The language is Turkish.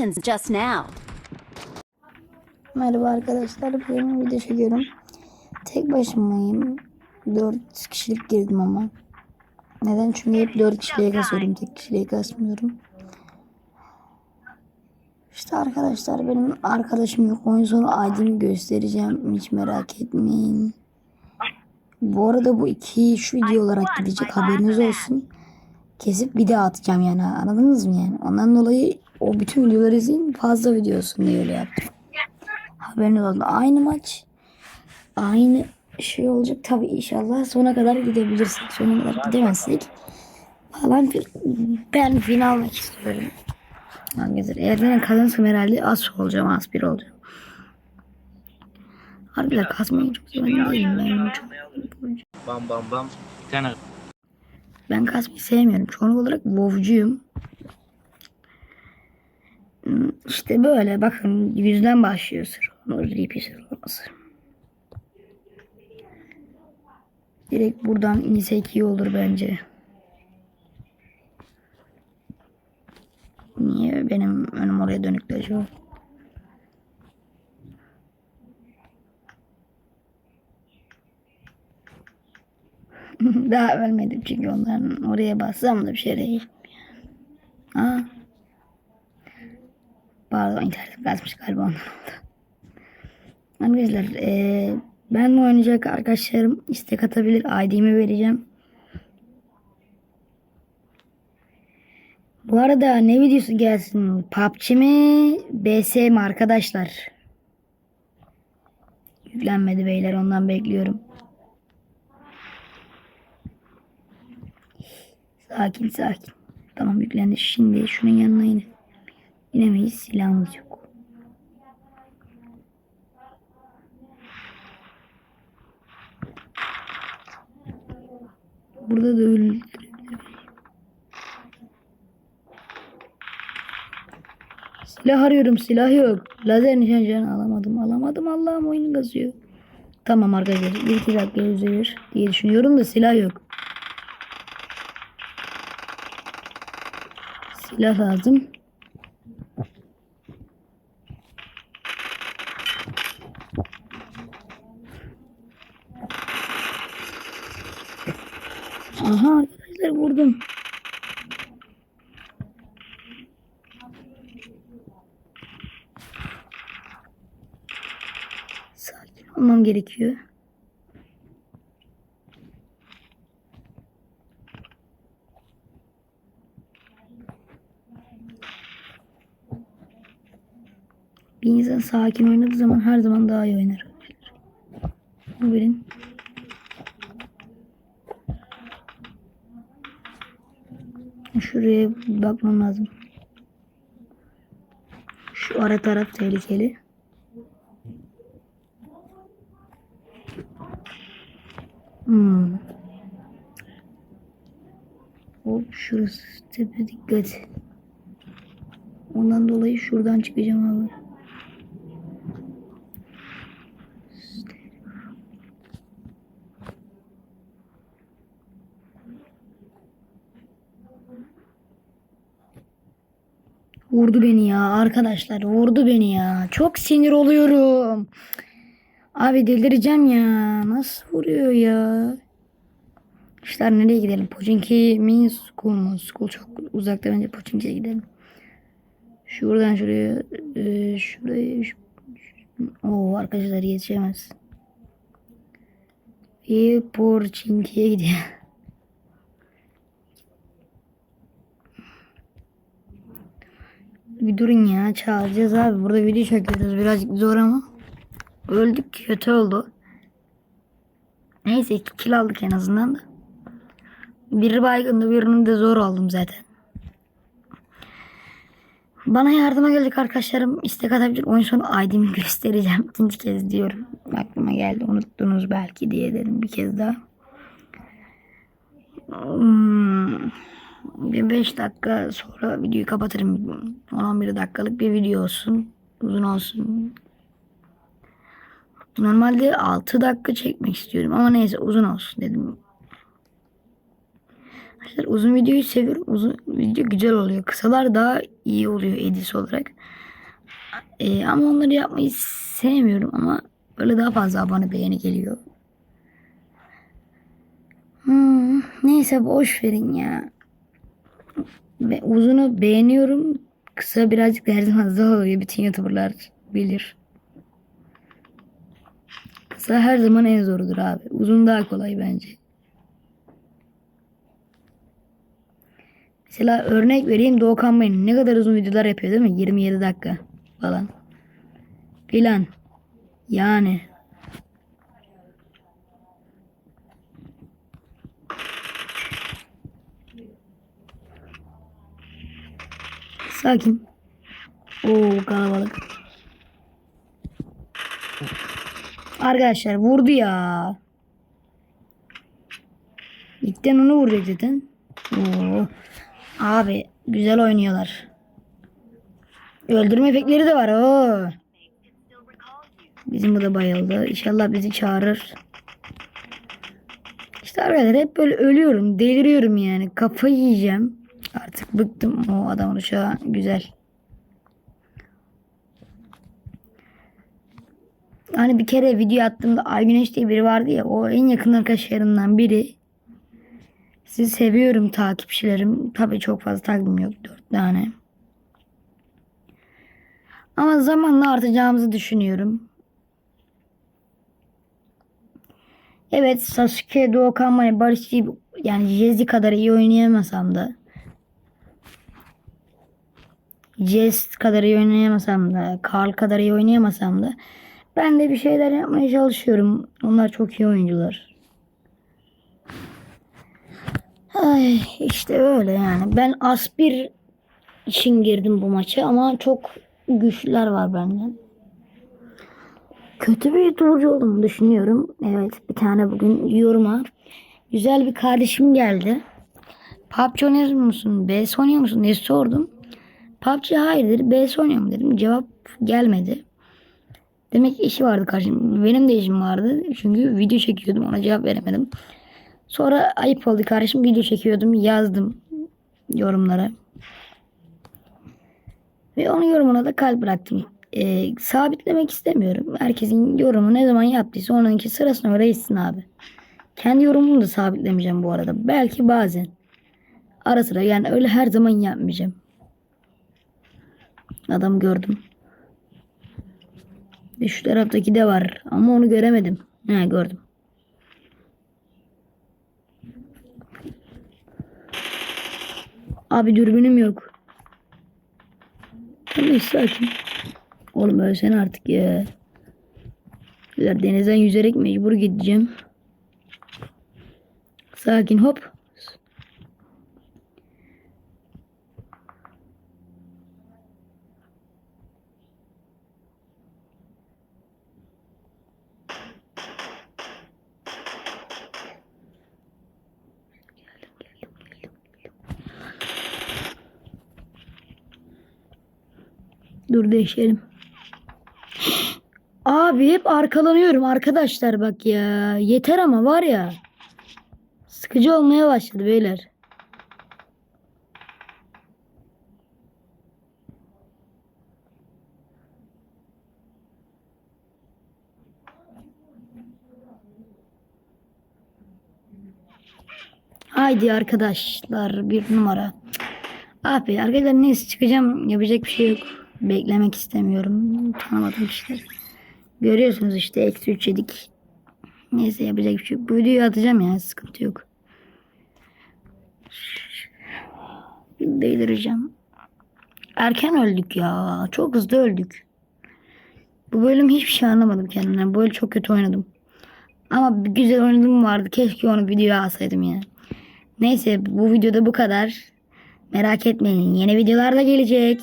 Donations just now. Merhaba arkadaşlar. Bugün video çekiyorum. Tek başımayım. 4 kişilik girdim ama. Neden? Çünkü hep 4 kişiliğe kasıyorum. Tek kişiliğe kasmıyorum. İşte arkadaşlar benim arkadaşım yok. Oyun sonu ID'mi göstereceğim. Hiç merak etmeyin. Bu arada bu iki şu video olarak gidecek. Haberiniz olsun. Kesip bir daha atacağım yani. Anladınız mı yani? Ondan dolayı o bütün videoları izleyin. Fazla video olsun diye öyle yaptım. Haberiniz olsun. Aynı maç. Aynı şey olacak. Tabii inşallah sona kadar gidebilirsek. Sona kadar gidemezsek falan ben final almak istiyorum. Arkadaşlar eğer ben kazanırsam herhalde az olacağım. Az bir olacağım. Harbiden kasmayı çok seven değilim. Ben, çok, Bam bam bam. Bir tane ben kasmayı sevmiyorum. Çoğunluk olarak WoW'cuyum. İşte böyle bakın yüzden başlıyor sıralama. RP sıralaması. Direkt buradan insek iyi olur bence. Niye benim önüm oraya dönüktü acaba? Daha ölmedim çünkü onların oraya bassam da bir şey değil. Aa. Pardon internet kasmış galiba ondan oldu. Arkadaşlar eee benle oynayacak arkadaşlarım istek atabilir. ID'mi vereceğim. Bu arada ne videosu gelsin? PUBG mi? BS mi arkadaşlar? Yüklenmedi beyler ondan bekliyorum. Sakin sakin. Tamam yüklendi. Şimdi şunun yanına yine. İnemeyiz. Silahımız yok. Burada da öldü. Silah arıyorum. Silah yok. Lazer nişancını alamadım. Alamadım. Allah'ım oyunu gazıyor. Tamam arkadaşlar. Bir iki dakika üzülür diye düşünüyorum da silah yok. Silah lazım. Vurdum. Sakin olmam gerekiyor. Bir insan sakin oynadığı zaman her zaman daha iyi oynar. Bu Şuraya bakmam lazım. Şu ara taraf tehlikeli. Hmm. Hop şurası tepe dikkat. Ondan dolayı şuradan çıkacağım abi. Vurdu beni ya arkadaşlar vurdu beni ya. Çok sinir oluyorum. Abi delireceğim ya. Nasıl vuruyor ya? İşler nereye gidelim? Pochinki mi school mu? School çok uzakta bence Pochinki'ye gidelim. Şuradan şuraya e, şuraya şu, Oo arkadaşlar yetişemez. Bir Pochinki'ye gidiyor. Bir durun ya çağıracağız abi. Burada video çekiyoruz. Birazcık zor ama. Öldük kötü oldu. Neyse iki kill aldık en azından da. Biri baygındı birini de zor aldım zaten. Bana yardıma gelecek arkadaşlarım istek atabilir. Oyun sonu ID'mi göstereceğim. İkinci kez diyorum. Aklıma geldi unuttunuz belki diye dedim bir kez daha. Hmm. Bir 5 dakika sonra videoyu kapatırım. 11 dakikalık bir video olsun. Uzun olsun. Normalde 6 dakika çekmek istiyorum ama neyse uzun olsun dedim. Arkadaşlar uzun videoyu seviyorum. Uzun video güzel oluyor. Kısalar daha iyi oluyor edis olarak. Ee, ama onları yapmayı sevmiyorum ama öyle daha fazla abone beğeni geliyor. Hmm, neyse boş verin ya. Uzunu beğeniyorum. Kısa birazcık her zaman zor oluyor. Bütün youtuberlar bilir. Kısa her zaman en zorudur abi. Uzun daha kolay bence. Mesela örnek vereyim Doğukan Bey ne kadar uzun videolar yapıyor değil mi? 27 dakika falan. Filan. Yani. Sakin. Oo kalabalık. Arkadaşlar vurdu ya. İlkten onu vuracak zaten. Oo. Abi güzel oynuyorlar. Öldürme efektleri de var. Oo. Bizim bu da bayıldı. İnşallah bizi çağırır. İşte arkadaşlar hep böyle ölüyorum. Deliriyorum yani. Kafayı yiyeceğim. Artık bıktım. O adam uşağı güzel. Hani bir kere video attığımda Ay Güneş diye biri vardı ya. O en yakın arkadaşlarımdan biri. Sizi seviyorum takipçilerim. Tabii çok fazla takipim yok. Dört tane. Ama zamanla artacağımızı düşünüyorum. Evet Sasuke, Doğukan, Barış gibi yani Jezi kadar iyi oynayamasam da Jez kadar iyi oynayamasam da Carl kadar iyi oynayamasam da ben de bir şeyler yapmaya çalışıyorum. Onlar çok iyi oyuncular. Ay işte öyle yani. Ben Aspir için girdim bu maça ama çok güçlüler var benden. Kötü bir YouTuber'cı olduğumu düşünüyorum. Evet bir tane bugün yoruma güzel bir kardeşim geldi. PUBG oynuyor musun? BS oynuyor musun diye sordum. PUBG hayır dedi. BS oynuyor mu dedim. Cevap gelmedi. Demek ki işi vardı kardeşim. Benim de işim vardı. Çünkü video çekiyordum. Ona cevap veremedim. Sonra ayıp oldu kardeşim. Video çekiyordum. Yazdım yorumlara. Ve onun yorumuna da kalp bıraktım. Ee, sabitlemek istemiyorum. Herkesin yorumu ne zaman yaptıysa onunki sırasına göre gitsin abi. Kendi yorumumu da sabitlemeyeceğim bu arada. Belki bazen. Ara sıra yani öyle her zaman yapmayacağım. Adam gördüm. Ve şu taraftaki de var. Ama onu göremedim. He gördüm. Abi dürbünüm yok. Tamam sakin. Oğlum ölsen artık ya. Denizden yüzerek mecbur gideceğim. Sakin hop. Dur değişelim. Abi hep arkalanıyorum arkadaşlar bak ya. Yeter ama var ya. Sıkıcı olmaya başladı beyler. Haydi arkadaşlar bir numara. Abi arkadaşlar neyse çıkacağım yapacak bir şey yok. Beklemek istemiyorum. Tanımadığım kişiler. Görüyorsunuz işte eksi 3 yedik. Neyse yapacak bir şey yok. Bu videoyu atacağım ya sıkıntı yok. Delireceğim. Erken öldük ya. Çok hızlı öldük. Bu bölüm hiçbir şey anlamadım kendimden. Bu bölüm çok kötü oynadım. Ama bir güzel oynadım vardı. Keşke onu videoya alsaydım ya. Neyse bu videoda bu kadar. Merak etmeyin. Yeni videolar da gelecek.